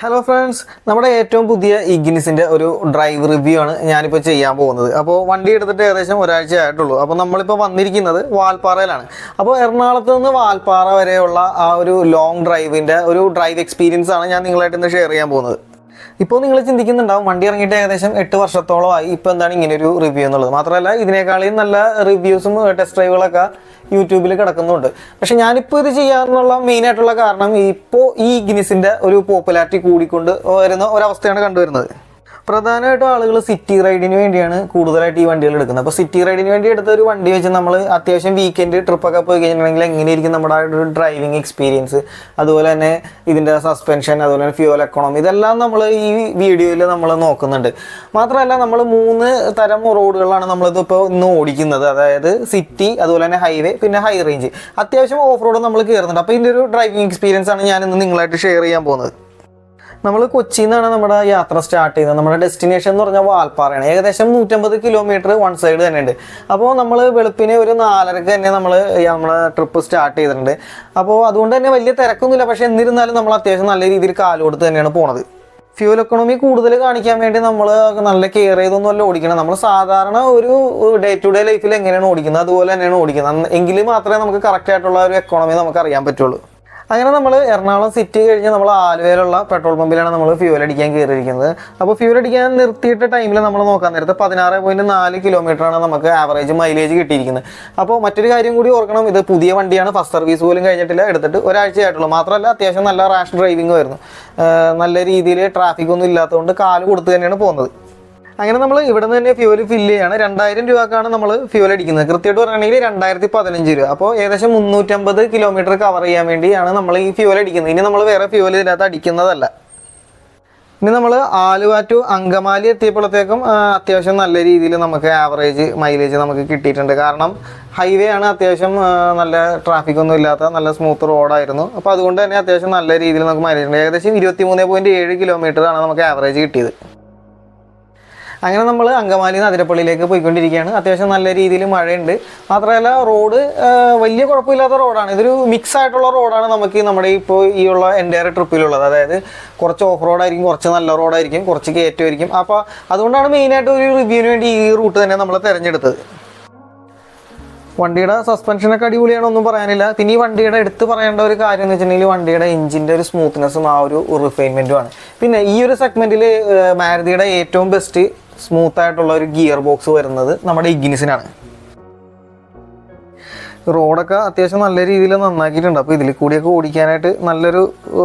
Hello friends നമ്മുടെ ഏറ്റവും പുതിയ ഇഗ്നിസിന്റെ ഒരു ഡ്രൈവ് റിവ്യൂ ആണ് ഞാനിപ്പോൾ ചെയ്യാൻ പോകുന്നത്. അപ്പോൾ വണ്ടി എടുത്തിട്ട് ഏകദേശം ഒരാഴ്ച ആയിട്ടുള്ളൂ. അപ്പോൾ നമ്മളിപ്പോൾ വന്നിരിക്കുന്നത് വാൽപ്പാറയിലാണ്. അപ്പോൾ എറണാകുളത്ത് നിന്ന് വാൽപ്പാറ വരെയുള്ള ആ ഒരു ലോങ് ഡ്രൈവിന്റെ ഒരു ഡ്രൈവ് എക്സ്പീരിയൻസ് ആണ് ഞാൻ നിങ്ങളായിട്ട് ഇന്ന് ഷെയർ ചെയ്യാൻ പോകുന്നത്. ഇപ്പോൾ നിങ്ങൾ ചിന്തിക്കുന്നുണ്ടാവും വണ്ടി ഇറങ്ങിയിട്ട് ഏകദേശം എട്ട് വർഷത്തോളമായി ഇപ്പോൾ എന്താണ് ഇങ്ങനെ ഒരു റിവ്യൂ എന്നുള്ളത്. മാത്രമല്ല ഇതിനേക്കാളും നല്ല റിവ്യൂസും ടെസ്റ്റ് ഡ്രൈവുകളൊക്കെ യൂട്യൂബിൽ കിടക്കുന്നുണ്ട്. പക്ഷെ ഞാനിപ്പോൾ ഇത് ചെയ്യാമെന്നുള്ള മെയിനായിട്ടുള്ള കാരണം ഇപ്പോൾ ഈ ഗിനിസിന്റെ ഒരു പോപ്പുലാരിറ്റി കൂടിക്കൊണ്ട് വരുന്ന ഒരവസ്ഥയാണ് കണ്ടുവരുന്നത്. പ്രധാനമായിട്ടും ആളുകൾ സിറ്റി റൈഡിന് വേണ്ടിയാണ് കൂടുതലായിട്ട് ഈ വണ്ടികൾ എടുക്കുന്നത്. അപ്പോൾ സിറ്റി റൈഡിന് വേണ്ടി എടുത്ത ഒരു വണ്ടി വെച്ച് നമ്മൾ അത്യാവശ്യം വീക്കെൻഡ് ട്രിപ്പൊക്കെ പോയി കഴിഞ്ഞിട്ടുണ്ടെങ്കിൽ എങ്ങനെയായിരിക്കും നമ്മുടെ ആ ഒരു ഡ്രൈവിംഗ് എക്സ്പീരിയൻസ് അതുപോലെ തന്നെ ഇതിന്റെ സസ്പെൻഷൻ അതുപോലെ തന്നെ ഫ്യൂൽ എക്കണോമി ഇതെല്ലാം നമ്മൾ ഈ വീഡിയോയിൽ നമ്മൾ നോക്കുന്നുണ്ട്. മാത്രമല്ല നമ്മൾ മൂന്ന് തരം റോഡുകളാണ് നമ്മളിത് ഇപ്പോൾ ഇന്ന് ഓടിക്കുന്നത്. അതായത് സിറ്റി അതുപോലെ തന്നെ ഹൈവേ പിന്നെ ഹൈ റേഞ്ച് അത്യാവശ്യം ഓഫ് റോഡ് നമ്മൾ കയറുന്നുണ്ട്. അപ്പോൾ ഇതിന്റെ ഒരു ഡ്രൈവിംഗ് എക്സ്പീരിയൻസ് ആണ് ഞാൻ ഇന്ന് നിങ്ങളായിട്ട് ഷെയർ ചെയ്യാൻ പോകുന്നത്. നമ്മൾ കൊച്ചിയിൽ നിന്നാണ് നമ്മുടെ യാത്ര സ്റ്റാർട്ട് ചെയ്യുന്നത് നമ്മുടെ ഡെസ്റ്റിനേഷൻ എന്ന് പറഞ്ഞാൽ വാൽപ്പാറയാണ്. ഏകദേശം നൂറ്റമ്പത് കിലോമീറ്റർ വൺ സൈഡ് തന്നെ ഉണ്ട് അപ്പോൾ നമ്മൾ വെളുപ്പിനെ ഒരു നാലരക്ക് തന്നെ നമ്മൾ നമ്മളെ ട്രിപ്പ് സ്റ്റാർട്ട് ചെയ്തിട്ടുണ്ട്. അപ്പോൾ അതുകൊണ്ട് തന്നെ വലിയ തിരക്കൊന്നുമില്ല. പക്ഷേ എന്നിരുന്നാലും നമ്മൾ അത്യാവശ്യം നല്ല രീതിയിൽ കാലുകൊടുത്ത് തന്നെയാണ് പോണത്. ഫ്യൂൽ എക്കണോമി കൂടുതൽ കാണിക്കാൻ വേണ്ടി നമ്മൾ നല്ല കെയർ ചെയ്തൊന്നും അല്ല ഓടിക്കണം നമ്മൾ സാധാരണ ഒരു ഡേ ടു ഡേ ലൈഫിൽ എങ്ങനെയാണ് ഓടിക്കുന്നത്? അതുപോലെ തന്നെയാണ് ഓടിക്കുന്നത്. എങ്കിൽ മാത്രമേ നമുക്ക് കറക്റ്റ് ആയിട്ടുള്ള ഒരു എക്കണോമി നമുക്ക് അറിയാൻ പറ്റുള്ളൂ. അങ്ങനെ നമ്മൾ എറണാകുളം സിറ്റി കഴിഞ്ഞ് നമ്മൾ ആലുവയിലുള്ള പെട്രോൾ പമ്പിലാണ് നമ്മൾ ഫ്യൂൽ അടിക്കാൻ കയറിയിരിക്കുന്നത് അപ്പോൾ ഫ്യൂൽ അടിക്കാൻ നിർത്തിയിട്ട ടൈമിൽ നമ്മൾ നോക്കാൻ നേരത്തെ പതിനാറ് പോയിന്റ് നാല് കിലോമീറ്ററാണ് നമുക്ക് ആവറേജ് മൈലേജ് കിട്ടിയിരിക്കുന്നത്. അപ്പോൾ മറ്റൊരു കാര്യം കൂടി ഓർക്കണം. ഇത് പുതിയ വണ്ടിയാണ്. ഫസ്റ്റ് സർവീസ് പോലും കഴിഞ്ഞിട്ടില്ല. എടുത്തിട്ട് ഒരാഴ്ചയായിട്ടുള്ളൂ. മാത്രമല്ല അത്യാവശ്യം നല്ല റാഷ് ഡ്രൈവിംഗ് ആയിരുന്നു. നല്ല രീതിയിൽ ട്രാഫിക് ഒന്നും ഇല്ലാത്തതുകൊണ്ട് കാൽ കൊടുത്ത് തന്നെയാണ് പോകുന്നത്. അങ്ങനെ നമ്മൾ ഇവിടെ നിന്ന് തന്നെ ഫ്യൂൽ ഫില്ല് ചെയ്യാണ്. രണ്ടായിരം രൂപക്കാണ് നമ്മൾ ഫ്യൂൽ അടിക്കുന്നത്. കൃത്യമായിട്ട് പറയുകയാണെങ്കിൽ രണ്ടായിരത്തി പതിനഞ്ച് രൂപ. അപ്പോൾ ഏകദേശം മുന്നൂറ്റമ്പത് കിലോമീറ്റർ കവർ ചെയ്യാൻ വേണ്ടിയാണ് നമ്മൾ ഈ ഫ്യൂൽ അടിക്കുന്നത്. ഇനി നമ്മൾ വേറെ ഫ്യൂൽ ഇതിനകത്ത് അടിക്കുന്നതല്ല. ഇനി നമ്മൾ ആലുവ ടു അങ്കമാലി എത്തിയപ്പോഴത്തേക്കും അത്യാവശ്യം നല്ല രീതിയിൽ നമുക്ക് ആവറേജ് മൈലേജ് നമുക്ക് കിട്ടിയിട്ടുണ്ട്. കാരണം ഹൈവേ ആണ് അത്യാവശ്യം നല്ല ട്രാഫിക് ഒന്നും ഇല്ലാത്ത നല്ല സ്മൂത്ത് റോഡായിരുന്നു അപ്പോൾ അതുകൊണ്ട് തന്നെ അത്യാവശ്യം നല്ല രീതിയിൽ നമുക്ക് മൈലേജ് ഉണ്ട്. ഏകദേശം ഇരുപത്തി മൂന്ന് പോയിന്റ് ഏഴ് കിലോമീറ്റർ ആണ് നമുക്ക് ആവറേജ് കിട്ടിയത്. അങ്ങനെ നമ്മൾ അങ്കമാലി നിന്ന് അതിരപ്പള്ളിയിലേക്ക് പോയിക്കൊണ്ടിരിക്കുകയാണ്. അത്യാവശ്യം നല്ല രീതിയിൽ മഴയുണ്ട്. മാത്രമല്ല റോഡ് വലിയ കുഴപ്പമില്ലാത്ത റോഡാണ്. ഇതൊരു മിക്സ് ആയിട്ടുള്ള റോഡാണ് നമുക്ക് നമ്മുടെ ഇപ്പോൾ ഈ ഉള്ള എന്റയർ ട്രിപ്പിലുള്ളത് അതായത് കുറച്ച് ഓഫ് റോഡായിരിക്കും കുറച്ച് നല്ല റോഡായിരിക്കും കുറച്ച് കയറ്റമായിരിക്കും അപ്പോൾ അതുകൊണ്ടാണ് മെയിനായിട്ട് ഒരു റിവ്യൂവിന് വേണ്ടി ഈ റൂട്ട് തന്നെ നമ്മൾ തിരഞ്ഞെടുത്തത്. വണ്ടിയുടെ സസ്പെൻഷനൊക്കെ അടിപൊളിയാണ് ഒന്നും പറയാനില്ല. പിന്നെ ഈ വണ്ടിയുടെ എടുത്ത് പറയേണ്ട ഒരു കാര്യം എന്ന് വെച്ചിട്ടുണ്ടെങ്കിൽ വണ്ടിയുടെ എഞ്ചിന്റെ ഒരു സ്മൂത്ത്നെസ്സും ആ ഒരു റിഫൈൻമെന്റുമാണ് പിന്നെ ഈ ഒരു സെഗ്മെന്റിൽ മാരുതിയുടെ ഏറ്റവും ബെസ്റ്റ് സ്മൂത്ത് ആയിട്ടുള്ള ഒരു ഗിയർ ബോക്സ് വരുന്നത് നമ്മുടെ ഇഗ്നിസിനാണ്. റോഡൊക്കെ അത്യാവശ്യം നല്ല രീതിയിൽ നന്നാക്കിയിട്ടുണ്ട്. അപ്പോൾ ഇതിൽ കൂടിയൊക്കെ ഓടിക്കാനായിട്ട് നല്ലൊരു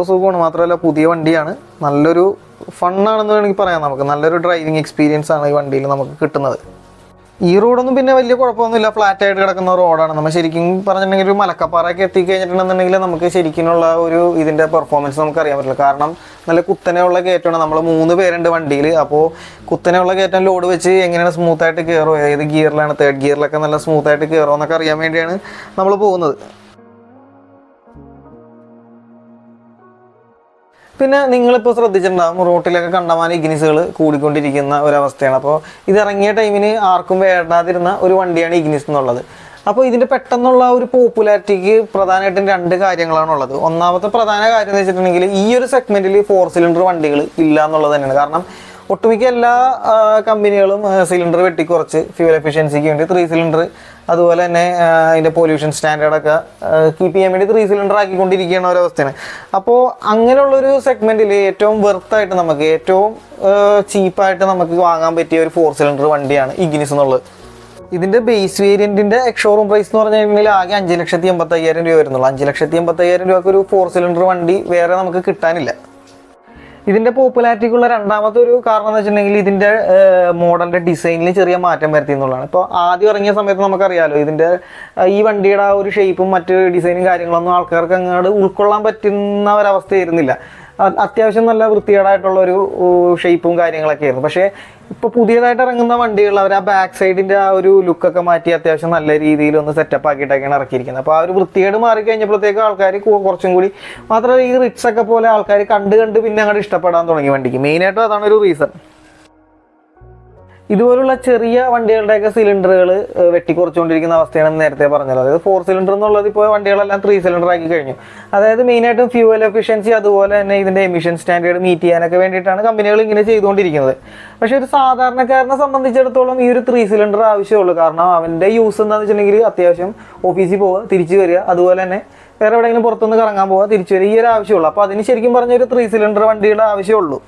സുഖമാണ്. മാത്രമല്ല പുതിയ വണ്ടിയാണ്. നല്ലൊരു ഫണ്ണാണെന്ന് വേണമെങ്കിൽ പറയാം നമുക്ക്. നല്ലൊരു ഡ്രൈവിംഗ് എക്സ്പീരിയൻസ് ആണ് ഈ വണ്ടിയിൽ നമുക്ക് കിട്ടുന്നത്. ഈ റോഡൊന്നും പിന്നെ വലിയ കുഴപ്പമൊന്നുമില്ല. ഫ്ലാറ്റ് ആയിട്ട് കിടക്കുന്ന റോഡാണ്. നമ്മൾ ശരിക്കും പറഞ്ഞിട്ടുണ്ടെങ്കിൽ ഒരു മലക്കപ്പാറയൊക്കെ എത്തിക്കഴിഞ്ഞിട്ടുണ്ടെന്നുണ്ടെങ്കിൽ നമുക്ക് ശരിക്കുമുള്ള ഒരു ഇതിന്റെ പെർഫോമൻസ് നമുക്ക് അറിയാൻ പറ്റില്ല. കാരണം നല്ല കുത്തനെയുള്ള കയറ്റമാണ് നമ്മൾ മൂന്ന് പേരുണ്ട് വണ്ടിയിൽ. അപ്പോൾ കുത്തനെയുള്ള കയറ്റം ലോഡ് വെച്ച് എങ്ങനെയാണ് സ്മൂത്തായിട്ട് കയറുമോ ഏത് ഗിയറിലാണ് തേർഡ് ഗിയറിലൊക്കെ നല്ല സ്മൂത്തായിട്ട് കയറുമോ എന്നൊക്കെ അറിയാൻ വേണ്ടിയാണ് നമ്മൾ പോകുന്നത്. പിന്നെ നിങ്ങളിപ്പോൾ ശ്രദ്ധിച്ചിട്ടുണ്ടാകും റോട്ടിലൊക്കെ കണ്ടമാന ഇഗ്നിസുകൾ കൂടിക്കൊണ്ടിരിക്കുന്ന ഒരവസ്ഥയാണ്. അപ്പോൾ ഇത് ഇറങ്ങിയ ടൈമിന് ആർക്കും വേണ്ടാതിരുന്ന ഒരു വണ്ടിയാണ് ഇഗ്നിസ് എന്നുള്ളത്. അപ്പോൾ ഇതിന്റെ പെട്ടെന്നുള്ള ഒരു പോപ്പുലാരിറ്റിക്ക് പ്രധാനമായിട്ടും രണ്ട് കാര്യങ്ങളാണുള്ളത് ഒന്നാമത്തെ പ്രധാന കാര്യം എന്ന് വെച്ചിട്ടുണ്ടെങ്കിൽ ഈ ഒരു സെഗ്മെന്റിൽ ഫോർ സിലിണ്ടർ വണ്ടികൾ ഇല്ല എന്നുള്ളത് തന്നെയാണ്. കാരണം ഒട്ടുമിക്ക എല്ലാ കമ്പനികളും സിലിണ്ടർ വെട്ടിക്കുറച്ച് ഫ്യൂൽ എഫിഷ്യൻസിക്ക് വേണ്ടി ത്രീ സിലിണ്ടർ അതുപോലെ തന്നെ അതിന്റെ പൊല്യൂഷൻ സ്റ്റാൻഡേർഡൊക്കെ കീപ്പ് ചെയ്യാൻ വേണ്ടി ത്രീ സിലിണ്ടർ ആക്കിക്കൊണ്ടിരിക്കുകയാണ് ഒരവസ്ഥയാണ് അപ്പോൾ അങ്ങനെയുള്ളൊരു സെഗ്മെന്റിൽ ഏറ്റവും വെർത്തായിട്ട് നമുക്ക് ഏറ്റവും ചീപ്പായിട്ട് നമുക്ക് വാങ്ങാൻ പറ്റിയ ഒരു ഫോർ സിലിണ്ടർ വണ്ടിയാണ് ഇഗ്നിസ് എന്നുള്ളത്. ഇതിന്റെ ബേസ് വേരിയന്റിന്റെ എക്സോറൂം പ്രൈസ് എന്ന് പറഞ്ഞു കഴിഞ്ഞാൽ ആകെ അഞ്ച് ലക്ഷത്തി എൺപത്തയ്യായിരം രൂപ വരുന്നുള്ളൂ. അഞ്ച് ലക്ഷത്തി എൺപത്തയ്യായിരം രൂപക്ക് ഒരു ഫോർ സിലിണ്ടർ വണ്ടി വേറെ നമുക്ക് കിട്ടാനില്ല. ഇതിന്റെ പോപ്പുലാരിറ്റിക്കുള്ള രണ്ടാമത്തെ ഒരു കാരണം എന്ന് വെച്ചിട്ടുണ്ടെങ്കിൽ ഇതിന്റെ മോഡലിന്റെ ഡിസൈനിൽ ചെറിയ മാറ്റം വരുത്തി എന്നുള്ളതാണ്. ഇപ്പോൾ ആദ്യം ഇറങ്ങിയ സമയത്ത് നമുക്കറിയാലോ ഇതിന്റെ ഈ വണ്ടിയുടെ ആ ഒരു ഷേപ്പും മറ്റ് ഡിസൈനും കാര്യങ്ങളൊന്നും ആൾക്കാർക്ക് അങ്ങോട്ട് ഉൾക്കൊള്ളാൻ പറ്റുന്ന ഒരവസ്ഥയായിരുന്നില്ല അത്യാവശ്യം നല്ല വൃത്തികേടായിട്ടുള്ള ഒരു ഷേപ്പും കാര്യങ്ങളൊക്കെ ആയിരുന്നു. പക്ഷേ ഇപ്പോൾ പുതിയതായിട്ട് ഇറങ്ങുന്ന വണ്ടികൾ അവർ ആ ബാക്ക് സൈഡിന്റെ ആ ഒരു ലുക്കൊക്കെ മാറ്റി അത്യാവശ്യം നല്ല രീതിയിൽ ഒന്ന് സെറ്റപ്പ് ആക്കിയിട്ടൊക്കെയാണ് ഇറക്കിയിരിക്കുന്നത്. അപ്പോൾ ആ ഒരു വൃത്തികേട് മാറി കഴിഞ്ഞപ്പോഴത്തേക്ക് ആൾക്കാർ കുറച്ചും കൂടി മാത്രമല്ല ഈ റിക്സ് ഒക്കെ പോലെ ആൾക്കാർ കണ്ട് കണ്ട് പിന്നെ അങ്ങോട്ട് ഇഷ്ടപ്പെടാൻ തുടങ്ങി വണ്ടിക്ക്. മെയിനായിട്ടും അതാണ് ഒരു റീസൺ ഇതുപോലുള്ള ചെറിയ വണ്ടികളുടെയൊക്കെ സിലിണ്ടറുകൾ വെട്ടിക്കുറച്ചുകൊണ്ടിരിക്കുന്ന അവസ്ഥയാണ് നേരത്തെ പറഞ്ഞത് അതായത് ഫോർ സിലിണ്ടർ എന്നുള്ളത് ഇപ്പോൾ വണ്ടികളെല്ലാം ത്രീ സിലിണ്ടർ ആക്കി കഴിഞ്ഞു. അതായത് മെയിനായിട്ടും ഫ്യൂവൽ എഫിഷ്യൻസി അതുപോലെ തന്നെ ഇതിന്റെ എമിഷൻ സ്റ്റാൻഡേർഡ് മീറ്റ് ചെയ്യാനൊക്കെ വേണ്ടിയിട്ടാണ് കമ്പനികൾ ഇങ്ങനെ ചെയ്തുകൊണ്ടിരിക്കുന്നത്. പക്ഷേ ഒരു സാധാരണക്കാരനെ സംബന്ധിച്ചിടത്തോളം ഈ ഒരു ത്രീ സിലിണ്ടർ ആവശ്യമുള്ളൂ. കാരണം അവന്റെ യൂസ് എന്താണെന്ന് വെച്ചിട്ടുണ്ടെങ്കിൽ അത്യാവശ്യം ഓഫീസിൽ പോവുക തിരിച്ചു വരിക. അതുപോലെ തന്നെ വേറെ എവിടെയെങ്കിലും പുറത്തുനിന്ന് കറങ്ങാൻ പോവുക തിരിച്ചു വരിക ഈ ഒരു ആവശ്യമുള്ളൂ. അപ്പോൾ അതിന് ശരിക്കും പറഞ്ഞ ഒരു ത്രീ സിലിണ്ടർ വണ്ടിയുടെ ആവശ്യമുള്ളൂ.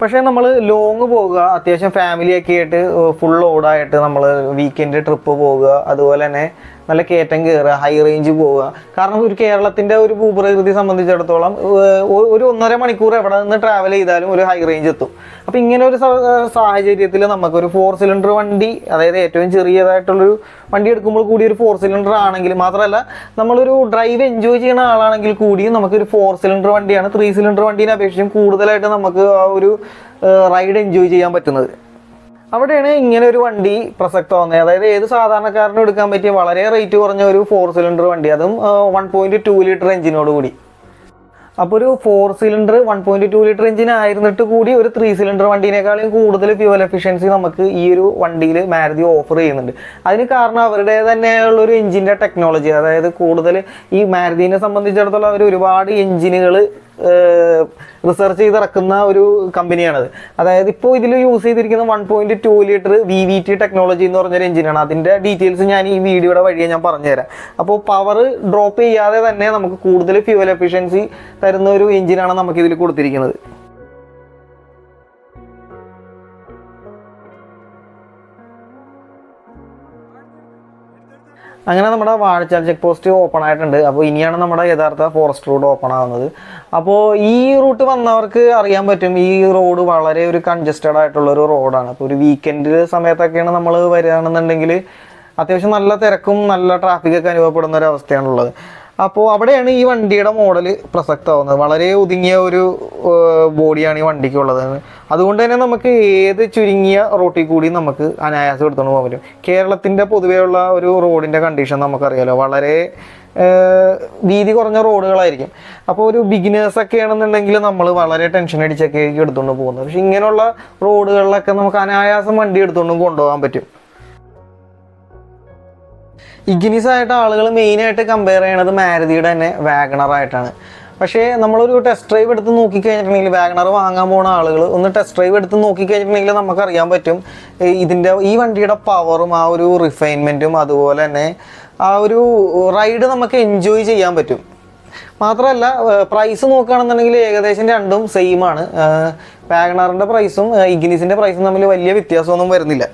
പക്ഷേ നമ്മൾ ലോങ് പോകുക അത്യാവശ്യം ഫാമിലിയൊക്കെ ആയിട്ട് ഫുൾ ലോഡായിട്ട് നമ്മൾ വീക്കെൻഡ് ട്രിപ്പ് പോകുക അതുപോലെ തന്നെ നല്ല കയറ്റം കയറുക ഹൈ റേഞ്ച് പോവുക. കാരണം ഒരു കേരളത്തിന്റെ ഒരു ഭൂപ്രകൃതി സംബന്ധിച്ചിടത്തോളം ഒരു ഒന്നര മണിക്കൂർ എവിടെ നിന്ന് ട്രാവൽ ചെയ്താലും ഒരു ഹൈ റേഞ്ച് എത്തും. അപ്പോൾ ഇങ്ങനെ ഒരു സാഹചര്യത്തിൽ നമുക്കൊരു ഫോർ സിലിണ്ടർ വണ്ടി അതായത് ഏറ്റവും ചെറിയതായിട്ടുള്ളൊരു വണ്ടി എടുക്കുമ്പോൾ കൂടി ഒരു ഫോർ സിലിണ്ടർ ആണെങ്കിൽ മാത്രമല്ല നമ്മളൊരു ഡ്രൈവ് എൻജോയ് ചെയ്യുന്ന ആളാണെങ്കിൽ കൂടിയും നമുക്കൊരു ഫോർ സിലിണ്ടർ വണ്ടിയാണ് ത്രീ സിലിണ്ടർ വണ്ടീനെ അപേക്ഷിച്ചും കൂടുതലായിട്ട് നമുക്ക് ആ ഒരു റൈഡ് എൻജോയ് ചെയ്യാൻ പറ്റുന്നത്. അവിടെയാണ് ഇങ്ങനെ ഒരു വണ്ടി പ്രസക്തമാകുന്നത് അതായത് ഏത് സാധാരണക്കാരനും എടുക്കാൻ പറ്റിയ വളരെ റേറ്റ് കുറഞ്ഞ ഒരു ഫോർ സിലിണ്ടർ വണ്ടി. അതും വൺ പോയിന്റ് ടു ലിറ്റർ എഞ്ചിനോട് കൂടി. അപ്പോൾ ഒരു four cylinder one point two litre engine ആയിരുന്നിട്ട് കൂടി ഒരു ത്രീ സിലിണ്ടർ വണ്ടീനേക്കാളും കൂടുതൽ ഫ്യൂവൽ എഫിഷ്യൻസി നമുക്ക് ഈ ഒരു വണ്ടിയിൽ മാരുതി ഓഫർ ചെയ്യുന്നുണ്ട്. അതിന് കാരണം അവരുടെ തന്നെയുള്ള ഒരു എഞ്ചിന്റെ ടെക്നോളജി അതായത് കൂടുതൽ ഈ മാരുതിനെ സംബന്ധിച്ചിടത്തോളം അവർ ഒരുപാട് എഞ്ചിനുകൾ റിസർച്ച് ചെയ്തിറക്കുന്ന ഒരു കമ്പനിയാണത് അതായത് ഇപ്പോൾ ഇതിൽ യൂസ് ചെയ്തിരിക്കുന്ന one point two litre V V T technology എന്ന് പറഞ്ഞൊരു എഞ്ചിനാണ് അതിന്റെ ഡീറ്റെയിൽസ് ഞാൻ ഈ വീഡിയോയുടെ വഴിയെ ഞാൻ പറഞ്ഞുതരാം. അപ്പോൾ പവർ ഡ്രോപ്പ് ചെയ്യാതെ തന്നെ നമുക്ക് കൂടുതൽ ഫ്യൂവൽ എഫിഷ്യൻസി തരുന്ന ഒരു എഞ്ചിനാണ് നമുക്ക് ഇതിൽ കൊടുത്തിരിക്കുന്നത്. അങ്ങനെ നമ്മുടെ വാഴച്ചാൽ ചെക്ക് പോസ്റ്റ് ഓപ്പൺ ആയിട്ടുണ്ട്. അപ്പോൾ ഇനിയാണ് നമ്മുടെ യഥാർത്ഥ ഫോറസ്റ്റ് റോഡ് ഓപ്പൺ ആവുന്നത്. അപ്പോൾ ഈ റൂട്ട് വന്നവർക്ക് അറിയാൻ പറ്റും ഈ റോഡ് വളരെ ഒരു കൺജസ്റ്റഡ് ആയിട്ടുള്ള ഒരു റോഡാണ് അപ്പോൾ ഒരു വീക്കെൻഡ് സമയത്തൊക്കെയാണ് നമ്മൾ വരികയാണെന്നുണ്ടെങ്കിൽ അത്യാവശ്യം നല്ല തിരക്കും നല്ല ട്രാഫിക്കൊക്കെ അനുഭവപ്പെടുന്ന ഒരു അവസ്ഥയാണുള്ളത്. അപ്പോൾ അവിടെയാണ് ഈ വണ്ടിയുടെ മോഡൽ പ്രസക്തമാവുന്നത്. വളരെ ഒതുങ്ങിയ ഒരു ബോഡിയാണ് ഈ വണ്ടിക്കുള്ളത്. അതുകൊണ്ട് തന്നെ നമുക്ക് ഏത് ചുരുങ്ങിയ റോട്ടിൽ കൂടി നമുക്ക് അനായാസം എടുത്തുകൊണ്ട് പോകാൻ പറ്റും. കേരളത്തിന്റെ പൊതുവെയുള്ള ഒരു റോഡിന്റെ കണ്ടീഷൻ നമുക്കറിയാലോ. വളരെ വീതി കുറഞ്ഞ റോഡുകളായിരിക്കും അപ്പോൾ ഒരു ബിഗിനേഴ്സ് ഒക്കെ ആണെന്നുണ്ടെങ്കിൽ നമ്മൾ വളരെ ടെൻഷൻ അടിച്ചൊക്കെ ആയിരിക്കും എടുത്തുകൊണ്ട് പോകുന്നത്. പക്ഷെ ഇങ്ങനെയുള്ള റോഡുകളിലൊക്കെ നമുക്ക് അനായാസം വണ്ടി എടുത്തുകൊണ്ടും കൊണ്ടുപോകാൻ പറ്റും. ഇഗ്നിസ് ആയിട്ട് ആളുകൾ മെയിനായിട്ട് കമ്പയർ ചെയ്യണത് മാരുതിയുടെ തന്നെ വാഗണർ ആയിട്ടാണ്. പക്ഷേ നമ്മളൊരു ടെസ്റ്റ് ഡ്രൈവ് എടുത്ത് നോക്കിക്കഴിഞ്ഞിട്ടുണ്ടെങ്കിൽ വാഗണർ വാങ്ങാൻ പോണ ആളുകൾ ഒന്ന് ടെസ്റ്റ് ഡ്രൈവ് എടുത്ത് നോക്കിക്കഴിഞ്ഞിട്ടുണ്ടെങ്കിൽ നമുക്കറിയാൻ പറ്റും ഇതിന്റെ ഈ വണ്ടിയുടെ പവറും ആ ഒരു റിഫൈൻമെന്റും അതുപോലെ തന്നെ ആ ഒരു റൈഡ് നമുക്ക് എൻജോയ് ചെയ്യാൻ പറ്റും. മാത്രമല്ല പ്രൈസ് നോക്കുകയാണെന്നുണ്ടെങ്കിൽ ഏകദേശം രണ്ടും സെയിമാണ് വാഗണറിന്റെ പ്രൈസും ഇഗ്നിസിന്റെ പ്രൈസും തമ്മിൽ വലിയ വ്യത്യാസമൊന്നും വരുന്നില്ല.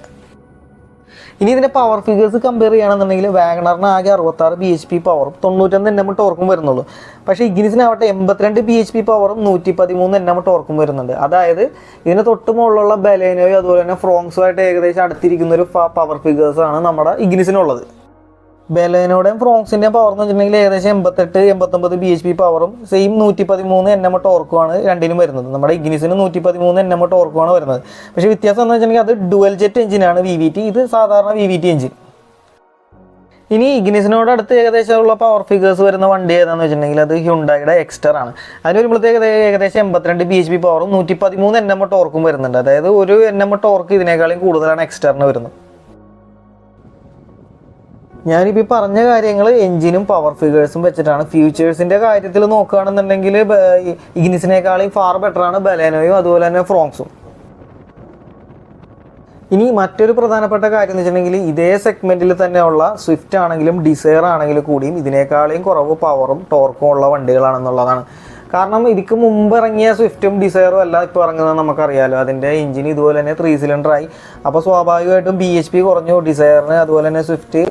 ഇനി ഇതിന്റെ പവർ ഫിഗേഴ്സ് കമ്പയർ ചെയ്യുകയാണെന്നുണ്ടെങ്കിൽ വാഗണറിന് ആകെ അറുപത്താറ് ബി എച്ച് പി പവറും തൊണ്ണൂറ്റൊന്ന് എൻ എം ടോർക്കും വരുന്നുള്ളൂ. പക്ഷേ ഇഗ്നിസിനാവട്ടെ എൺപത്തിരണ്ട് ബി എച്ച് പി പവറും നൂറ്റി പതിമൂന്ന് എൻ എം ടോർക്കും വരുന്നുണ്ട്. അതായത് ഇതിന് തൊട്ട് മുകളിലുള്ള ബലേനോയും അതുപോലെ തന്നെ ഫ്രോങ്സുമായിട്ട് ഏകദേശം അടുത്തിരിക്കുന്ന ഒരു പവർ ഫിഗേഴ്സാണ് നമ്മുടെ ഇഗ്നിസിനുള്ളത്. ബലേനോടെയും ഫ്രോങ്സിന്റെയും പവർ എന്ന് വെച്ചിട്ടുണ്ടെങ്കിൽ ഏകദേശം എൺപത്തെട്ട് എൺപത്തൊമ്പത് ബി എച്ച് പി പവറും സെയിം നൂറ്റി പതിമൂന്ന് എൻ എം ടോർക്കുമാണ് രണ്ടിനും വരുന്നത്. നമ്മുടെ ഇഗ്നിസിന് നൂറ്റി പതിമൂന്ന് എൻ എം ടോർക്കുമാണ് വരുന്നത്. പക്ഷേ വ്യത്യാസം എന്ന് വെച്ചിട്ടുണ്ടെങ്കിൽ അത് ഡുവൽ ജെറ്റ് എഞ്ചിനാണ് വി വി ടി ഇത് സാധാരണ വി വി ടി എഞ്ചിൻ ഇനി ഇഗ്നിസിനോട് അടുത്ത് ഏകദേശമുള്ള പവർ ഫിഗേഴ്സ് വരുന്ന വണ്ടി ഏതാണെന്ന് വെച്ചിട്ടുണ്ടെങ്കിൽ അത് ഹ്യുണ്ടായുടെ എക്സ്റ്റർ ആണ്. അതിന് വരുമ്പോഴത്തേക്ക് ഏകദേശം എൺപത്തിരണ്ട് ബി എച്ച് പി പവറും നൂറ്റി പതിമൂന്ന് എൻ എം ടോർക്കും വരുന്നുണ്ട്. അതായത് ഒരു എൻ എം ടോർക്ക് ഇതിനേക്കാളും കൂടുതലാണ് എക്സ്റ്ററിന് വരുന്നത്. ഞാനിപ്പോൾ പറഞ്ഞ കാര്യങ്ങൾ എഞ്ചിനും പവർ ഫിഗേഴ്സും വെച്ചിട്ടാണ്. ഫ്യൂച്ചേഴ്സിന്റെ കാര്യത്തിൽ നോക്കുകയാണെന്നുണ്ടെങ്കിൽ ഇഗ്നിസിനേക്കാളും ഫാർ ബെറ്ററാണ് ബലേനോയും അതുപോലെ തന്നെ ഫ്രോങ്സും ഇനി മറ്റൊരു പ്രധാനപ്പെട്ട കാര്യം എന്ന് വെച്ചിട്ടുണ്ടെങ്കിൽ ഇതേ സെഗ്മെന്റിൽ തന്നെയുള്ള സ്വിഫ്റ്റ് ആണെങ്കിലും ഡിസയർ ആണെങ്കിലും കൂടിയും ഇതിനേക്കാളും കുറവ് പവറും ടോർക്കും ഉള്ള വണ്ടികളാണെന്നുള്ളതാണ്. കാരണം ഇതിക്ക് മുമ്പ് ഇറങ്ങിയ സ്വിഫ്റ്റും ഡിസയറും അല്ല ഇപ്പോൾ ഇറങ്ങുന്നത് നമുക്കറിയാലോ. അതിന്റെ എഞ്ചിൻ ഇതുപോലെ തന്നെ ത്രീ സിലിണ്ടറായി അപ്പോൾ സ്വാഭാവികമായിട്ടും ബി എച്ച് പി കുറഞ്ഞു ഡിസയറിന് അതുപോലെ തന്നെ സ്വിഫ്റ്റ്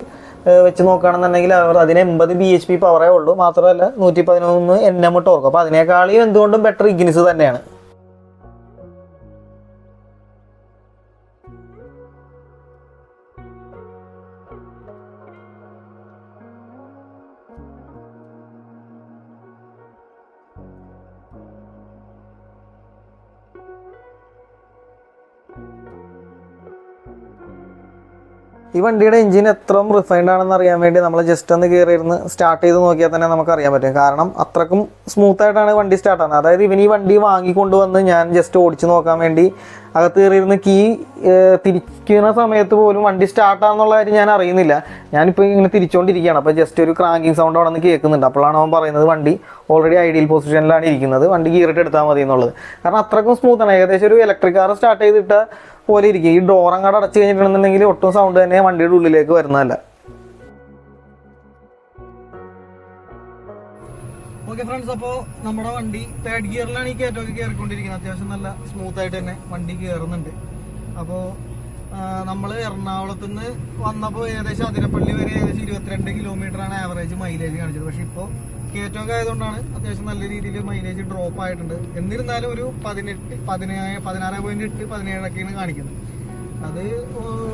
വെച്ച് നോക്കുകയാണെന്നുണ്ടെങ്കിൽ അവർ അതിന് എൺപത് ബി എച്ച് പി പവറേ ഉള്ളൂ. മാത്രമല്ല നൂറ്റി പതിനൊന്ന് എൻ എം ടോർക്ക് അപ്പോൾ അതിനേക്കാളും എന്തുകൊണ്ടും ബെറ്റർ ഇഗ്നിസ് തന്നെയാണ്. ഈ വണ്ടിയുടെ എഞ്ചിൻ എത്രയും റിഫൈൻഡ് ആണെന്ന് അറിയാൻ വേണ്ടി നമ്മൾ ജസ്റ്റ് ഒന്ന് കയറിയിരുന്ന് സ്റ്റാർട്ട് ചെയ്ത് നോക്കിയാൽ തന്നെ നമുക്ക് അറിയാൻ പറ്റും. കാരണം അത്രക്കും സ്മൂത്ത് ആയിട്ടാണ് വണ്ടി സ്റ്റാർട്ട് ആകുന്നത് അതായത് ഇവൻ ഈ വണ്ടി വാങ്ങിക്കൊണ്ടുവന്ന് ഞാൻ ജസ്റ്റ് ഓടിച്ചു നോക്കാൻ വേണ്ടി അകത്ത് കയറിയിരുന്ന് കീ തിരിക്കുന്ന സമയത്ത് പോലും വണ്ടി സ്റ്റാർട്ട് ആകുന്നുള്ള കാര്യം ഞാൻ അറിയുന്നില്ല. ഞാനിപ്പോൾ ഇങ്ങനെ തിരിച്ചുകൊണ്ടിരിക്കുകയാണ് അപ്പോൾ ജസ്റ്റ് ഒരു ക്രാങ്കിങ് സൗണ്ട് അവിടെ നിന്ന് കേൾക്കുന്നുണ്ട്. അപ്പോഴാണ് അവൻ പറയുന്നത് വണ്ടി ഓൾറെഡി ഐഡിയൽ പൊസിഷനിലാണ് ഇരിക്കുന്നത്. വണ്ടി ഗിയറിട്ട് എടുത്താൽ മതി എന്നുള്ളത്. കാരണം അത്രക്കും സ്മൂത്താണ് ഏകദേശം ഒരു ഇലക്ട്രിക് കാർ സ്റ്റാർട്ട് ചെയ്തിട്ട പോലെ ഇരിക്കും. ഈ ഡോർ അങ്ങോട്ട് അടച്ചു കഴിഞ്ഞിട്ടുണ്ടെന്നുണ്ടെങ്കിൽ ഒട്ടും സൗണ്ട് തന്നെ വണ്ടിയുടെ ഉള്ളിലേക്ക് വരുന്നതല്ല. ഓക്കെ ഫ്രണ്ട്സ് അപ്പോൾ നമ്മുടെ വണ്ടി തേർഡ് ഗിയറിലാണ് ഈ കയറ്റമൊക്കെ കയറിക്കൊണ്ടിരിക്കുന്നത്. അത്യാവശ്യം നല്ല സ്മൂത്ത് ആയിട്ട് തന്നെ വണ്ടി കയറുന്നുണ്ട്. അപ്പോൾ നമ്മൾ എറണാകുളത്ത് നിന്ന് വന്നപ്പോൾ ഏകദേശം അതിരപ്പള്ളി വരെ ഏകദേശം ഇരുപത്തിരണ്ട് കിലോമീറ്റർ ആണ് ആവറേജ് മൈലേജ് കാണിച്ചത്. പക്ഷെ ഇപ്പോൾ കയറ്റമൊക്കെ ആയതുകൊണ്ടാണ് അത്യാവശ്യം നല്ല രീതിയിൽ മൈലേജ് ഡ്രോപ്പ് ആയിട്ടുണ്ട്. എന്നിരുന്നാലും ഒരു പതിനെട്ട് പതിനേഴ് പതിനാറ് പോയിന്റ് എട്ട് പതിനേഴൊക്കെയാണ് കാണിക്കുന്നത്. അത്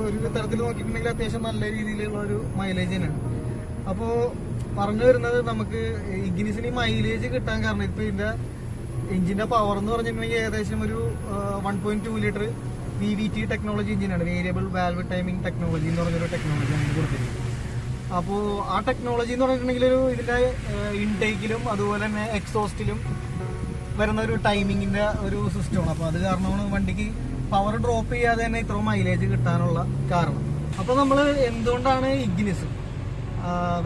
ഒരു തരത്തിൽ നോക്കിയിട്ടുണ്ടെങ്കിൽ അത്യാവശ്യം നല്ല രീതിയിലുള്ള ഒരു മൈലേജ് തന്നെയാണ്. അപ്പോൾ പറഞ്ഞു വരുന്നത് നമുക്ക് ഇഗ്നിസിന് മൈലേജ് കിട്ടാൻ കാരണം. ഇപ്പൊ ഇതിന്റെ എഞ്ചിന്റെ പവർ എന്ന് പറഞ്ഞിട്ടുണ്ടെങ്കിൽ ഏകദേശം ഒരു one point two litre V V T technology എഞ്ചിനാണ് വേരിയബിൾ വാൽവ് ടൈമിംഗ് ടെക്നോളജി എന്ന് പറഞ്ഞൊരു ടെക്നോളജിയാണ് ഇതിന് കൊടുത്തിരിക്കുന്നത് അപ്പോൾ ആ ടെക്നോളജി എന്ന് പറഞ്ഞിട്ടുണ്ടെങ്കിൽ ഒരു ഇതിന്റെ ഇൻടേക്കിലും അതുപോലെ തന്നെ എക്സോസ്റ്റിലും വരുന്ന ഒരു ടൈമിങ്ങിന്റെ ഒരു സിസ്റ്റമാണ് അപ്പോൾ അത് കാരണമാണ് വണ്ടിക്ക് പവർ ഡ്രോപ്പ് ചെയ്യാതെ തന്നെ ഇത്ര മൈലേജ് കിട്ടാനുള്ള കാരണം. അപ്പോൾ നമ്മൾ എന്തുകൊണ്ടാണ് ഇഗ്നിസ്?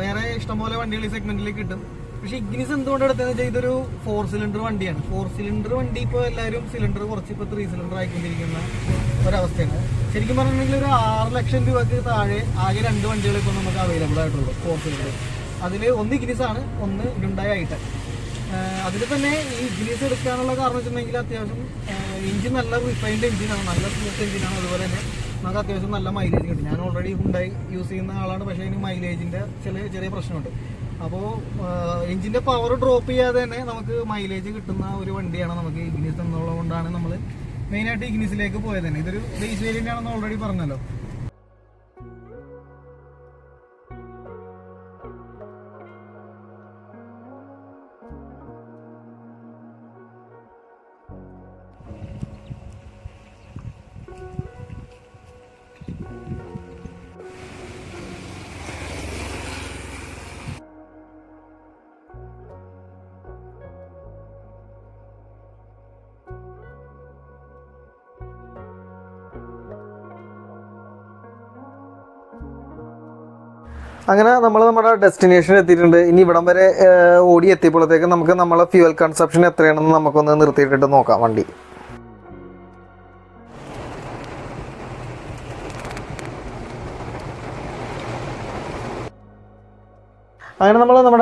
വേറെ ഇഷ്ടംപോലെ വണ്ടികൾ ഈ സെഗ്മെന്റിൽ കിട്ടും. പക്ഷെ ഇഗ്നിസ് എന്തുകൊണ്ട് എടുത്തതെന്ന് വെച്ചാൽ ഇതൊരു ഫോർ സിലിണ്ടർ വണ്ടിയാണ്. ഫോർ സിലിണ്ടർ വണ്ടി ഇപ്പോൾ എല്ലാവരും സിലിണ്ടർ കുറച്ച് ഇപ്പോൾ ത്രീ സിലിണ്ടർ ആയിക്കൊണ്ടിരിക്കുന്ന ഒരവസ്ഥയാണ്. ശരിക്കും പറഞ്ഞിട്ടുണ്ടെങ്കിൽ ഒരു ആറ് ലക്ഷം രൂപയ്ക്ക് താഴെ ആകെ രണ്ട് വണ്ടികൾ ഇപ്പോൾ നമുക്ക് അവൈലബിൾ ആയിട്ടുള്ളൂ ഫോർ സിലിണ്ടർ അതിൽ ഒന്ന് ഇഗ്നിസ് ആണ് ഒന്ന് ഹ്യുണ്ടായി ഐട്ടൺ അതിൽ തന്നെ ഈ ഇഗ്നിസ് എടുക്കാനുള്ള കാരണം വെച്ചിട്ടുണ്ടെങ്കിൽ അത്യാവശ്യം എഞ്ചിൻ നല്ല റിഫൈൻഡ് എഞ്ചിനാണ് നല്ല സ്മൂത്ത് എഞ്ചിനാണ് അതുപോലെ തന്നെ നമുക്ക് അത്യാവശ്യം നല്ല മൈലേജ് കിട്ടും. ഞാൻ ഓൾറെഡി ഹുണ്ടായി യൂസ് ചെയ്യുന്ന ആളാണ്. പക്ഷേ അതിന് മൈലേജിന്റെ ചില ചെറിയ പ്രശ്നമുണ്ട്. അപ്പോൾ എഞ്ചിന്റെ പവർ ഡ്രോപ്പ് ചെയ്യാതെ തന്നെ നമുക്ക് മൈലേജ് കിട്ടുന്ന ഒരു വണ്ടിയാണ് നമുക്ക് ഇഗ്നിസ് എന്നുള്ളത് കൊണ്ടാണ് നമ്മൾ മെയിനായിട്ട് ഇഗ്നിസിലേക്ക് പോയത് തന്നെ. ഇതൊരു ബേസ് വേരിയന്റ് ആണെന്ന് ഓൾറെഡി പറഞ്ഞല്ലോ. അങ്ങനെ നമ്മൾ നമ്മുടെ ഡെസ്റ്റിനേഷൻ എത്തിയിട്ടുണ്ട്. ഇനി ഇവിടം വരെ ഓടി എത്തിയപ്പോഴത്തേക്ക് നമുക്ക് നമ്മളെ ഫ്യൂവൽ കൺസപ്ഷൻ എത്രയാണെന്ന് നമുക്കൊന്ന് നിർത്തിയിട്ടിട്ട് നോക്കാം വണ്ടി.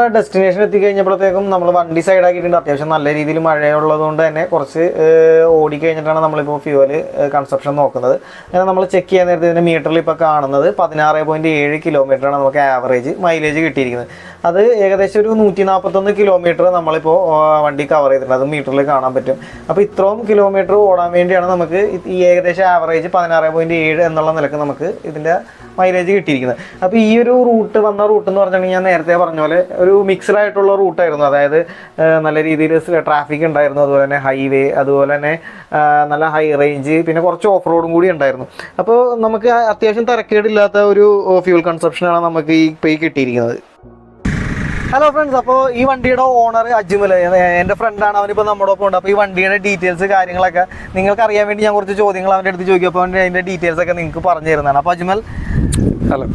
നമ്മുടെ ഡെസ്റ്റിനേഷൻ എത്തിക്കഴിഞ്ഞപ്പോഴത്തേക്കും നമ്മൾ വണ്ടി സൈഡ് ആക്കിയിട്ടുണ്ട്. അത്യാവശ്യം നല്ല രീതിയിൽ മഴയുള്ളത് കൊണ്ട് തന്നെ കുറച്ച് ഓടി കഴിഞ്ഞിട്ടാണ് നമ്മളിപ്പോൾ ഫ്യൂവൽ കൺസപ്ഷൻ നോക്കുന്നത്. അങ്ങനെ നമ്മൾ ചെക്ക് ചെയ്യാൻ നേരത്തെ ഇതിന്റെ മീറ്ററിൽ ഇപ്പോൾ കാണുന്നത് പതിനാറ് പോയിന്റ് ഏഴ് കിലോമീറ്ററാണ് നമുക്ക് ആവറേജ് മൈലേജ് കിട്ടിയിരിക്കുന്നത്. അത് ഏകദേശം ഒരു നൂറ്റി നാൽപ്പത്തൊന്ന് കിലോമീറ്റർ നമ്മളിപ്പോൾ വണ്ടി കവർ ചെയ്തിട്ടുണ്ട്. അത് മീറ്ററിൽ കാണാൻ പറ്റും. അപ്പോൾ ഇത്രയും കിലോമീറ്റർ ഓടാൻ വേണ്ടിയാണ് നമുക്ക് ഈ ഏകദേശം ആവറേജ് പതിനാറ് പോയിന്റ് ഏഴ് എന്നുള്ള നിലയ്ക്ക് നമുക്ക് ഇതിന്റെ മൈലേജ് കിട്ടിയിരിക്കുന്നത്. അപ്പോൾ ഈ ഒരു റൂട്ട് വന്ന റൂട്ട് എന്ന് പറഞ്ഞിട്ടുണ്ടെങ്കിൽ ഞാൻ നേരത്തെ പറഞ്ഞ പോലെ ഒരു മിക്സഡ് ആയിട്ടുള്ള റൂട്ടായിരുന്നു അതായത് നല്ല രീതിയിൽ ട്രാഫിക് ഉണ്ടായിരുന്നു. അതുപോലെ തന്നെ ഹൈവേ അതുപോലെ തന്നെ നല്ല ഹൈ റേഞ്ച് പിന്നെ കുറച്ച് ഓഫ് റോഡും കൂടി ഉണ്ടായിരുന്നു. അപ്പോൾ നമുക്ക് അത്യാവശ്യം തരക്കേടില്ലാത്ത ഒരു ഫ്യൂൽ കൺസപ്ഷനാണ് നമുക്ക് ഈ പേ കിട്ടിയിരിക്കുന്നത്. ഹലോ ഫ്രണ്ട്സ് അപ്പോൾ ഈ വണ്ടിയുടെ ഓണർ അജ്മൽ എന്റെ ഫ്രണ്ടാണ് അവനിപ്പോൾ നമ്മുടെ ഒപ്പം ഉണ്ട്. അപ്പോൾ ഈ വണ്ടിയുടെ ഡീറ്റെയിൽസ് കാര്യങ്ങളൊക്കെ നിങ്ങൾക്ക് അറിയാൻ വേണ്ടി ഞാൻ കുറച്ച് ചോദ്യങ്ങൾ അവന്റെ അടുത്ത് ചോദിക്കും. അപ്പോൾ അവന്റെ അതിന്റെ ഡീറ്റെയിൽസ് ഒക്കെ നിങ്ങൾക്ക് പറഞ്ഞു തരുന്നതാണ്. അപ്പോൾ അജ്മൽ? ഹലോ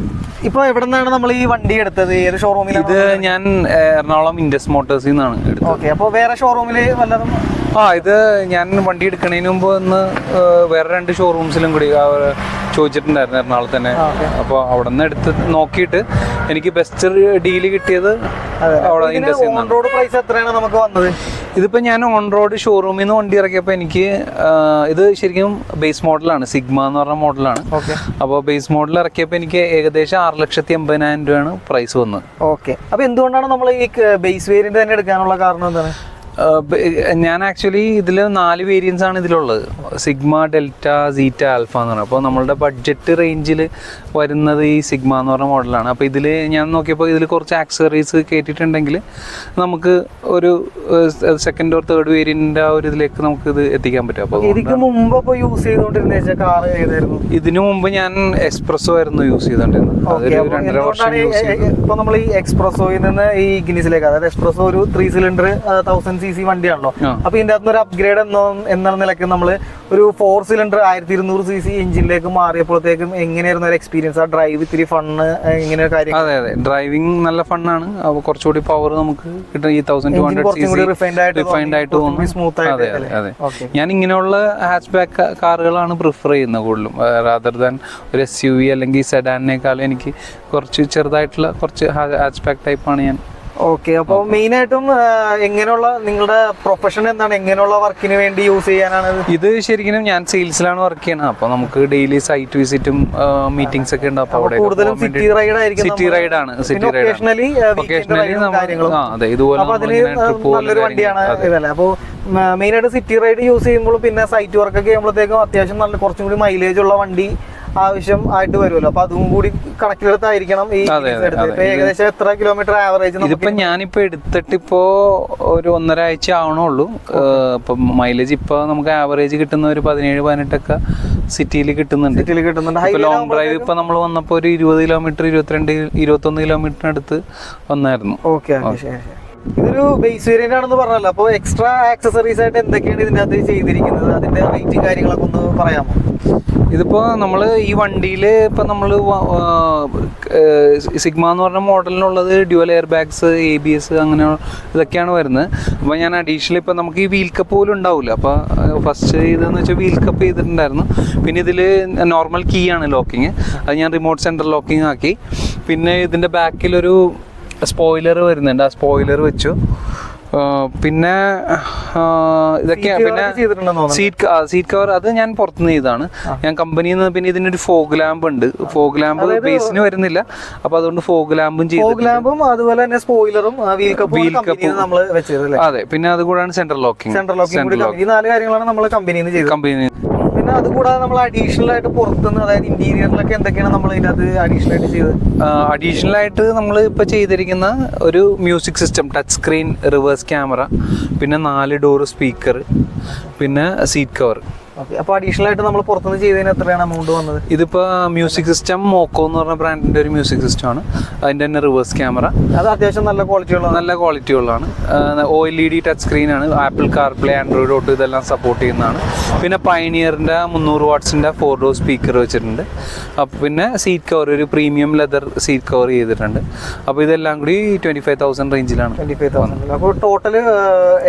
ഇപ്പോൾ എവിടെ നിന്നാണ് നമ്മൾ ഈ വണ്ടി എടുത്തത്? ഏത് ഷോറൂമിൽ ഇത് ഞാൻ എറണാകുളം ഇൻഡസ് മോട്ടോഴ്സിൽ നിന്നാണ് എടുത്തത്. ഓക്കെ അപ്പൊ വേറെ ഷോറൂമിൽ വല്ലതും ആ ഇത് ഞാൻ വണ്ടി എടുക്കണതിന് മുമ്പ് ഒന്ന് വേറെ രണ്ട് ഷോറൂംസിലും കൂടി ചോദിച്ചിട്ടുണ്ടായിരുന്നു എറണാകുളത്ത് തന്നെ. അപ്പോൾ അവിടെ നിന്ന് എടുത്ത് നോക്കിയിട്ട് എനിക്ക് ബെസ്റ്റ് ഡീൽ കിട്ടിയത് അവിടെ ഓൺ പ്രൈസ് എത്രയാണ് നമുക്ക് വന്നത്? ഇതിപ്പോൾ ഞാൻ ഓൺ റോഡ് ഷോറൂമിൽ നിന്ന് വണ്ടി ഇറക്കിയപ്പോൾ എനിക്ക് ഇത് ശരിക്കും ബേസ് മോഡലാണ് സിഗ്മ എന്ന് പറഞ്ഞ മോഡലാണ് അപ്പൊ അപ്പോൾ ബേസ് മോഡൽ ഇറക്കിയപ്പോൾ എനിക്ക് ഏകദേശം ആറ് ലക്ഷത്തി എൺപതിനായിരം രൂപയാണ് പ്രൈസ് വന്നത്. ഓക്കെ. അപ്പോൾ എന്തുകൊണ്ടാണ് നമ്മൾ ഈ ബേസ് വേരിയന്റ് തന്നെ എടുക്കാനുള്ള കാരണം എന്താണ്? ഞാൻ ആക്ച്വലി ഇതിൽ നാല് വേരിയൻസ് ആണ് ഇതിലുള്ളത്. സിഗ്മ ഡെൽറ്റ സീറ്റ ആൽഫ എന്ന് പറയുന്നത് അപ്പോൾ നമ്മളുടെ ബഡ്ജറ്റ് റേഞ്ചിൽ വരുന്നത് ഈ സിഗ്മ എന്ന് പറഞ്ഞ മോഡലാണ് അപ്പോൾ ഇതിൽ ഞാൻ നോക്കിയപ്പോൾ ഇതിൽ കുറച്ച് ആക്സറീസ് കയറ്റിയിട്ടുണ്ടെങ്കിൽ നമുക്ക് ഒരു സെക്കൻഡ് ഓർ തേർഡ് വേരിയന്റെ ആ ഒരു ഇതിലേക്ക് നമുക്ക് ഇത് എത്തിക്കാൻ പറ്റും. അപ്പോൾ ഇതിന് മുമ്പ് ഇപ്പോൾ യൂസ് ചെയ്തുകൊണ്ടിരുന്ന കാർ ഏതായിരുന്നു? ഇതിനു മുമ്പ് ഞാൻ എക്സ്പ്രസോ ആയിരുന്നു യൂസ് ചെയ്തുകൊണ്ടിരുന്നത് അതൊരു രണ്ടര വർഷം യൂസ് ചെയ്തു ഇപ്പൊ നമ്മൾ ഈ എക്സ്പ്രസോയിൽ നിന്ന് ഈ ഗിനിസിലേക്ക് അതായത് എക്സ്പ്രസോ ഒരു three cylinder thousand C C C വണ്ടിയാണല്ലോ. അപ്പൊ ഇതിന്റെ അകത്ത് ഒരു അപ്ഗ്രേഡ് എന്നോ എന്ന നിലയ്ക്ക് നമ്മൾ ഒരു ഫോർ സിലിണ്ടർ ആയിരത്തി ഇരുന്നൂറ് സി സി എഞ്ചിനിലേക്ക് മാറിയപ്പോഴത്തേക്കും എങ്ങനെയായിരുന്നു ഒരു എക്സ്പീരിയൻസ് ആ ഡ്രൈവ് ഇത്തിരി ഫണ്ണ് ഇങ്ങനെ കാര്യം അതെ അതെ. ഡ്രൈവിംഗ് നല്ല ഫണ്ണാണ് അപ്പോൾ കുറച്ചുകൂടി പവർ നമുക്ക് കിട്ടും. ഈ തൗസൻഡ് ടു ഹൺഡ്രഡ് റിഫൈൻഡ് ആയിട്ട് സ്മൂത്ത് അതെ ഞാൻ ഇങ്ങനെയുള്ള ഹാച്ച് ബാക്ക് കാറുകളാണ് പ്രിഫർ ചെയ്യുന്നത് കൂടുതലും. റാദർ ദാൻ ഒരു എസ് യു വി അല്ലെങ്കിൽ സെഡാനിനേക്കാളും എനിക്ക് കുറച്ച് ചെറുതായിട്ടുള്ള കുറച്ച് ഹാച്ച് ബാക്ക് ടൈപ്പാണ് ഞാൻ ഓക്കെ അപ്പൊ മെയിൻ ആയിട്ടും എങ്ങനെയുള്ള നിങ്ങളുടെ പ്രൊഫഷൻ എന്താണ്? എങ്ങനെയുള്ള വർക്കിന് വേണ്ടി യൂസ് ചെയ്യാനാണ് ഇത്? ശരിക്കും ഞാൻ സെയിൽസിലാണ് വർക്ക് ചെയ്യുന്നത് അപ്പൊ നമുക്ക് ഡെയിലി സൈറ്റ് വിസിറ്റും മീറ്റിംഗ്സ് ഒക്കെ ഉണ്ട്. അപ്പൊ അവിടെ കൂടുതലും സിറ്റി റൈഡ് ആയിരിക്കും സിറ്റി റൈഡ് ആണ് സിറ്റി റൈഡ് ഒക്കേഷണലി അതെ ഇതുപോലെ നല്ലൊരു വണ്ടിയാണ് ഇതല്ലേ. മെയിൻ ആയിട്ട് സിറ്റി റൈഡ് യൂസ് ചെയ്യുമ്പോൾ പിന്നെ സൈറ്റ് വർക്ക് ഒക്കെ ചെയ്യുമ്പോഴത്തേക്കും അത്യാവശ്യം നല്ല കുറച്ചും കൂടി മൈലേജ് ഉള്ള വണ്ടി ആവശ്യം ആയിട്ട് വരുമല്ലോ. അപ്പൊ അതും കൂടി കണക്കിലെടുത്തായിരിക്കണം ഈ. ഏകദേശം എത്ര കിലോമീറ്റർ ആവറേജ് ഇതിപ്പോ ഞാനിപ്പോ എടുത്തിട്ട് ഇപ്പോ ഒരു ഒന്നര ആഴ്ച ആവണുള്ളൂ ഇപ്പൊ മൈലേജ് ഇപ്പൊ നമുക്ക് ആവറേജ് കിട്ടുന്ന ഒരു പതിനേഴ് പതിനെട്ടൊക്കെ സിറ്റിയിൽ കിട്ടുന്നുണ്ട്. സിറ്റിയിൽ കിട്ടുന്നുണ്ട്. ലോങ് ഡ്രൈവ് ഇപ്പൊ നമ്മൾ വന്നപ്പോ ഒരു ഇരുപത് കിലോമീറ്റർ ഇരുപത്തിരണ്ട് ഇരുപത്തൊന്ന് കിലോമീറ്ററിനടുത്ത് വന്നായിരുന്നു. ഓക്കെ. ഇതൊരു ബേസ് വേരിയന്റ് ആണെന്ന് പറഞ്ഞല്ലോ. അപ്പോൾ എക്സ്ട്രാ ആക്സസറീസ് ആയിട്ട് എന്തൊക്കെയാണ് ഇതിന്റെ അകത്ത് ചെയ്തിരിക്കുന്നത്? അതിന്റെ റേറ്റും കാര്യങ്ങളൊക്കെ ഒന്ന് പറയാമോ? ഇതിപ്പോ നമ്മൾ ഈ വണ്ടിയിൽ ഇപ്പൊ നമ്മൾ സിഗ്മ എന്ന് പറഞ്ഞ മോഡലിനുള്ളത് dual air bags A B S അങ്ങനെ ഇതൊക്കെയാണ് വരുന്നത്. അപ്പോൾ ഞാൻ അഡീഷണൽ ഇപ്പൊ നമുക്ക് ഈ വീൽ കപ്പ് പോലും ഉണ്ടാവില്ല അപ്പോൾ ഫസ്റ്റ് ചെയ്തതെന്ന് വെച്ചാൽ വീൽ കപ്പ് ചെയ്തിട്ടുണ്ടായിരുന്നു. പിന്നെ ഇതിൽ നോർമൽ കീ ആണ് ലോക്കിങ് അത് ഞാൻ റിമോട്ട് സെന്റർ ലോക്കിങ് ആക്കി. പിന്നെ ഇതിന്റെ ബാക്കിലൊരു സ്പോയിലർ വരുന്നുണ്ട്. ആ സ്പോയിലർ വെച്ചു. പിന്നെ ഇതൊക്കെ പിന്നെ. സീറ്റ് സീറ്റ് കവർ അത് ഞാൻ പുറത്തുനിന്ന് ചെയ്താണ് ഞാൻ കമ്പനിയിൽ നിന്ന് പിന്നെ ഇതിനൊരു ഫോഗ് ലാമ്പ് ഉണ്ട്. ഫോഗ് ലാമ്പ് ബേസിന് വരുന്നില്ല. അപ്പൊ അതുകൊണ്ട് ഫോഗ് ലാമ്പും ഫോഗ് ലാമ്പും അതുപോലെ തന്നെ സ്പോയിലറും വീൽ കപ്പും നമ്മൾ അതെ. പിന്നെ അതുകൂടാണ് സെൻട്രൽ ലോക്കിംഗ് സെൻട്രൽ ലോക്കിംഗ് ഈ നാല് കാര്യങ്ങളാണ് നമ്മൾ കമ്പനിയിൽ നിന്ന് ചെയ്തത്. കമ്പനി പിന്നെ അതുകൂടാതെ നമ്മൾ അഡീഷണൽ ആയിട്ട് പുറത്തുനിന്ന് അതായത് ഇന്റീരിയറിലൊക്കെ എന്തൊക്കെയാണ് നമ്മൾ ഇതിനകത്ത് അഡീഷണൽ ആയിട്ട് ചെയ്തത്? അഡീഷണൽ ആയിട്ട് നമ്മൾ ഇപ്പൊ ചെയ്തിരിക്കുന്ന ഒരു music system touch screen reverse camera പിന്നെ നാല് ഡോർ സ്പീക്കർ പിന്നെ സീറ്റ് കവർ അപ്പോൾ അഡീഷണൽ ആയിട്ട് നമ്മൾ പുറത്തുനിന്ന് ചെയ്തതിന് എത്രയാണ് എമൗണ്ട് വന്നത്? ഇതിപ്പോ മ്യൂസിക് സിസ്റ്റം മോക്കോ എന്ന് പറഞ്ഞ ബ്രാൻഡിന്റെ ഒരു മ്യൂസിക് സിസ്റ്റം ആണ്. അതിന്റെ തന്നെ റിവേഴ്സ് ക്യാമറ അത് അത്യാവശ്യം നല്ല ക്വാളിറ്റി ഉള്ള നല്ല ക്വാളിറ്റി ഉള്ളതാണ്. O L E D touch screen ആണ്. ആപ്പിൾ കാർപ്ലേ ആൻഡ്രോയിഡ് ഓട്ട് ഇതെല്ലാം സപ്പോർട്ട് ചെയ്യുന്നതാണ്. പിന്നെ പൈനിയറിന്റെ മുന്നൂറ് വാട്ട്സിന്റെ ഫോർ ഡോർ സ്പീക്കർ വെച്ചിട്ടുണ്ട്. അപ്പൊ പിന്നെ സീറ്റ് കവർ ഒരു പ്രീമിയം ലെതർ സീറ്റ് കവർ ചെയ്തിട്ടുണ്ട്. അപ്പൊ ഇതെല്ലാം കൂടി ട്വന്റി ഫൈവ് തൗസൻഡ് റേഞ്ചിലാണ് ട്വന്റി ഫൈവ് തൗസൻഡ് അപ്പോൾ ടോട്ടൽ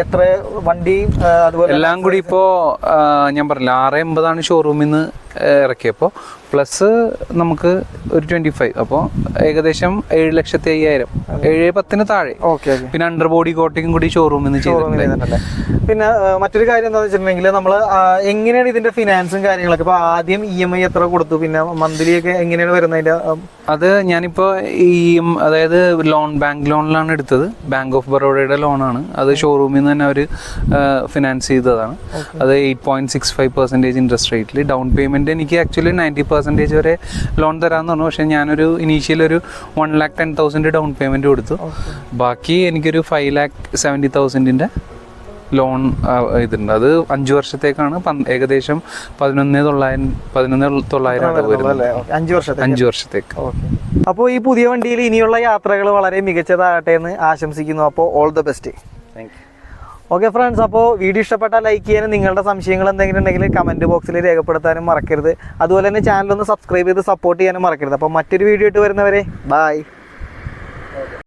എത്ര വണ്ടിയും അതുപോലെ എല്ലാം കൂടി ഇപ്പോ ഞാൻ പറഞ്ഞില്ല ആറ് എൺപതാണ് ഷോറൂമിൽ നിന്ന് ഇറക്കിയപ്പോൾ പ്ലസ് നമുക്ക് ഒരു ട്വന്റി ഫൈവ് അപ്പോൾ ഏകദേശം ഏഴ് ലക്ഷത്തി അയ്യായിരം ഏഴ് പത്തിന് താഴെ. ഓക്കെ പിന്നെ അണ്ടർ ബോഡി കോട്ടിങ് കൂടി ഷോറൂമിൽ നിന്ന് ചെയ്തിട്ടുണ്ട് പിന്നെ മറ്റൊരു കാര്യം എന്താണെന്ന് വെച്ചിട്ടുണ്ടെങ്കിൽ നമ്മൾ എങ്ങനെയാണ് ഇതിന്റെ ഫിനാൻസും കാര്യങ്ങളൊക്കെ? ഇപ്പൊ ആദ്യം ഇ എം ഐ എത്ര കൊടുത്തു? പിന്നെ മന്ത്ലി ഒക്കെ എങ്ങനെയാണ് വരുന്നതിന്റെ അത് ഞാനിപ്പോൾ ഈ അതായത് ലോൺ ബാങ്ക് ലോണിലാണ് എടുത്തത്. ബാങ്ക് ഓഫ് ബറോഡയുടെ ലോണാണ് അത് ഷോറൂമിൽ നിന്ന് തന്നെ അവർ ഫിനാൻസ് ചെയ്തതാണ്. അത് eight point six five percentage interest റേറ്റിൽ ഡൗൺ പേയ്മെന്റ് എനിക്ക് ആക്ച്വലി നയന്റി പെർസെന്റേജ് വരെ ലോൺ തരാമെന്ന് പറഞ്ഞു. പക്ഷേ ഞാനൊരു ഇനീഷ്യൽ ഒരു one lakh ten thousand down payment കൊടുത്തു. ബാക്കി എനിക്കൊരു ഫൈവ് ലാക്ക് സെവന്റി തൗസൻഡിന്റെ ലോൺ ഇതുണ്ട്. അത് അഞ്ച് വർഷത്തേക്കാണ്. ഏകദേശം പതിനൊന്ന് തൊള്ളായിരം പതിനൊന്ന് തൊള്ളായിരം അഞ്ച് വർഷത്തെ അഞ്ച് വർഷത്തേക്ക്. അപ്പോൾ ഈ പുതിയ വണ്ടിയിൽ ഇനിയുള്ള യാത്രകൾ വളരെ മികച്ചതാകട്ടെ എന്ന് ആശംസിക്കുന്നു. അപ്പോൾ all the best okay friends അപ്പോൾ വീഡിയോ ഇഷ്ടപ്പെട്ടാൽ ലൈക്ക് ചെയ്യാനും നിങ്ങളുടെ സംശയങ്ങൾ എന്തെങ്കിലും ഉണ്ടെങ്കിൽ കമന്റ് ബോക്സിൽ രേഖപ്പെടുത്താനും മറക്കരുത്. അതുപോലെ തന്നെ ചാനലൊന്ന് സബ്സ്ക്രൈബ് ചെയ്ത് സപ്പോർട്ട് ചെയ്യാനും മറക്കരുത്. അപ്പോൾ മറ്റൊരു വീഡിയോ ഇട്ട് വരുന്നവരെ ബായ്